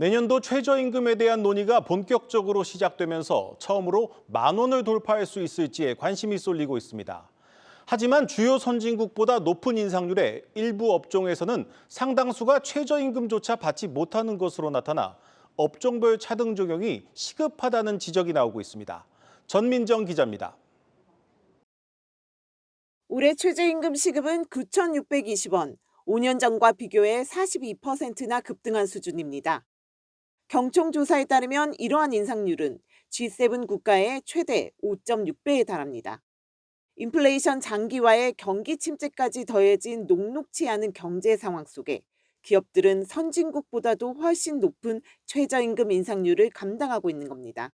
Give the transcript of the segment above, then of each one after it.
내년도 최저임금에 대한 논의가 본격적으로 시작되면서 처음으로 만 원을 돌파할 수 있을지에 관심이 쏠리고 있습니다. 하지만 주요 선진국보다 높은 인상률에 일부 업종에서는 상당수가 최저임금조차 받지 못하는 것으로 나타나 업종별 차등 적용이 시급하다는 지적이 나오고 있습니다. 전민정 기자입니다. 올해 최저임금 시급은 9,620원, 5년 전과 비교해 42%나 급등한 수준입니다. 경총 조사에 따르면 이러한 인상률은 G7 국가의 최대 5.6배에 달합니다. 인플레이션 장기화에 경기 침체까지 더해진 녹록치 않은 경제 상황 속에 기업들은 선진국보다도 훨씬 높은 최저임금 인상률을 감당하고 있는 겁니다.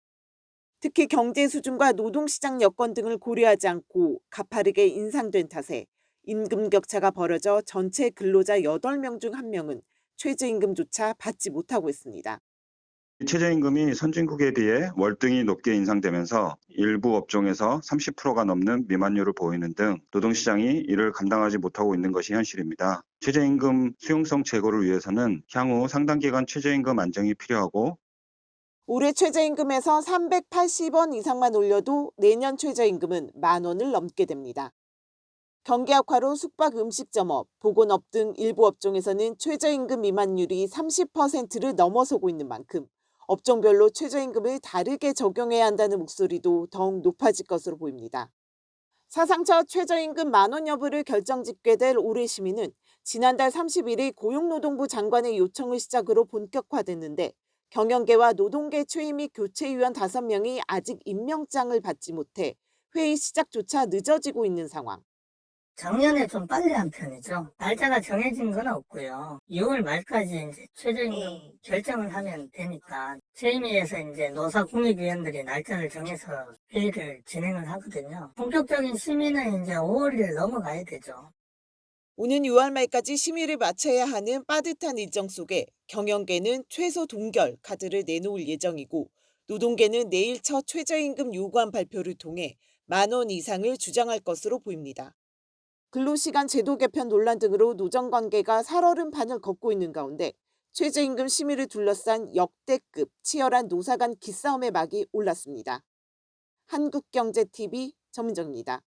특히 경제 수준과 노동시장 여건 등을 고려하지 않고 가파르게 인상된 탓에 임금 격차가 벌어져 전체 근로자 8명 중 1명은 최저임금조차 받지 못하고 있습니다. 최저임금이 선진국에 비해 월등히 높게 인상되면서 일부 업종에서 30%가 넘는 미만율을 보이는 등 노동시장이 이를 감당하지 못하고 있는 것이 현실입니다. 최저임금 수용성 제고를 위해서는 향후 상당 기간 최저임금 안정이 필요하고 올해 최저임금에서 380원 이상만 올려도 내년 최저임금은 만 원을 넘게 됩니다. 경기 악화로 숙박 음식점업, 보건업 등 일부 업종에서는 최저임금 미만율이 30%를 넘어서고 있는 만큼 업종별로 최저임금을 다르게 적용해야 한다는 목소리도 더욱 높아질 것으로 보입니다. 사상 첫 최저임금 만원 여부를 결정 짓게 될 올해 시민은 지난달 31일 고용노동부 장관의 요청을 시작으로 본격화됐는데 경영계와 노동계 최임 및 교체위원 5명이 아직 임명장을 받지 못해 회의 시작조차 늦어지고 있는 상황. 작년에 좀 빨리 한 편이죠. 날짜가 정해진 건 없고요. 6월 말까지 이제 최저임금 결정을 하면 되니까 최임위에서 이제 노사 국립위원들이 날짜를 정해서 회의를 진행을 하거든요. 본격적인 심의는 이제 5월을 넘어가야 되죠. 오는 6월 말까지 심의를 마쳐야 하는 빠듯한 일정 속에 경영계는 최소 동결 카드를 내놓을 예정이고 노동계는 내일 첫 최저임금 요구안 발표를 통해 만 원 이상을 주장할 것으로 보입니다. 근로시간 제도 개편 논란 등으로 노정 관계가 살얼음 판을 걷고 있는 가운데 최저임금 심의를 둘러싼 역대급 치열한 노사 간 기싸움의 막이 올랐습니다. 한국경제TV 전민정입니다.